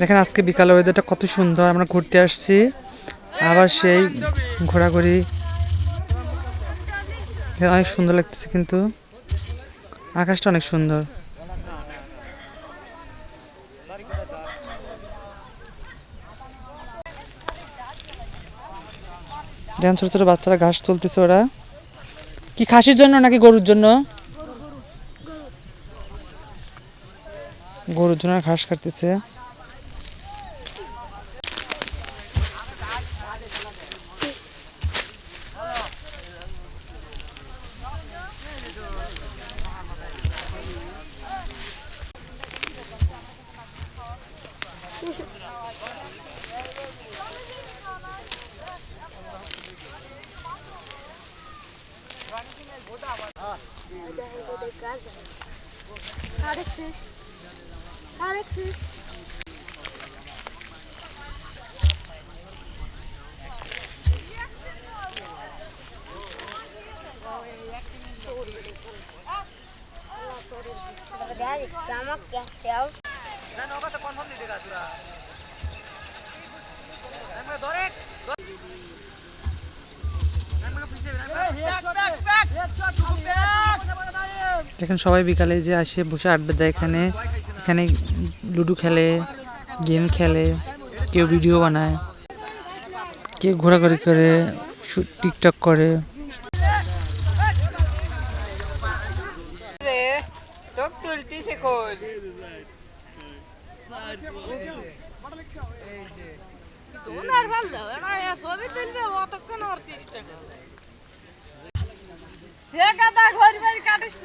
দেখেন আজকে বিকালে ওয়েদারটা কত সুন্দর, আমরা ঘুরতে আসছি। আবার সেই ঘোরাঘুরি। অনেক সুন্দর লাগতেছে কিন্তু। আকাশটা অনেক সুন্দর। দেখেন ছোট ছোট বাচ্চারা ঘাস তুলতেছে ওরা। কি খাসির জন্য নাকি গরুর জন্য? গরুর জন্য ঘাস কাটতেছে। Alexis. Alexis. ना नौका तो कौन नहीं देगा तुरा मैं दौरे मैं पीछे मैं बैक बैक बैक দেখেন সবাই বিকালে যে আসে, বসে আড্ডা দেয় এখানে। এখানে লুডো খেলে, গেম খেলে, কেউ ভিডিও বানায়, কেউ ঘোরাঘুরি করে টিকটক করে।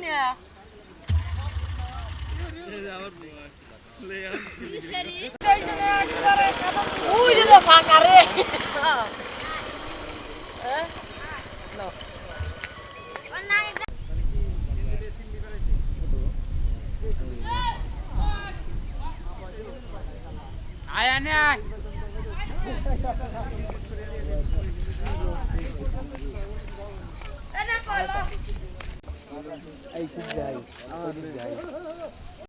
না। ছবি তুলবে অতক্ষণ ওর সিস্টেম হে গাদা ঘর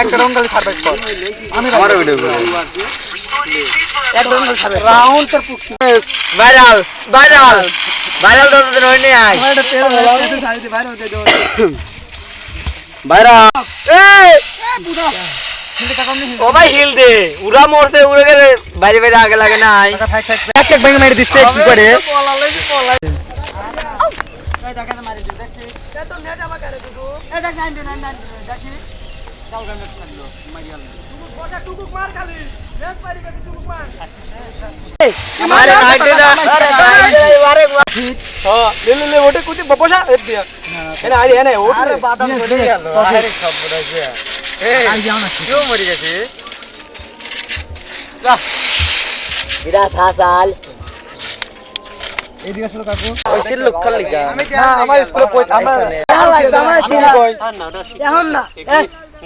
একটা রঙ্গালি সার্ভাইভ কর। আমি আমার ভিডিও একটা রঙ্গালি সার্ভাইভ রাউন্ড তোর পুকি ভাইরাল ভাইরাল ভাইরাল তো তোদের হয়নি আই আমার এটা তেল হলো এটা সাইডে বাইরে হতে দাও ভাইরাল ও ভাই হিল দে। উড়া মরছে উড়ে গেলে বাইরে বাইরে আগে লাগে নাই থাক থাক এক এক ভেঙে মেরে দিচ্ছে কি করে? আরে নাইটে না আরে নাইটে আরে লে লে লে ওটা কুতি বপসা এ এনে আরে এনে ওটা আরে বাদাম করে গেল আরে বিরাট হাসাল এদিকে আসলে কাকু ওইসের লোক খালি না আমার স্কুলে পড় আমরা এখন না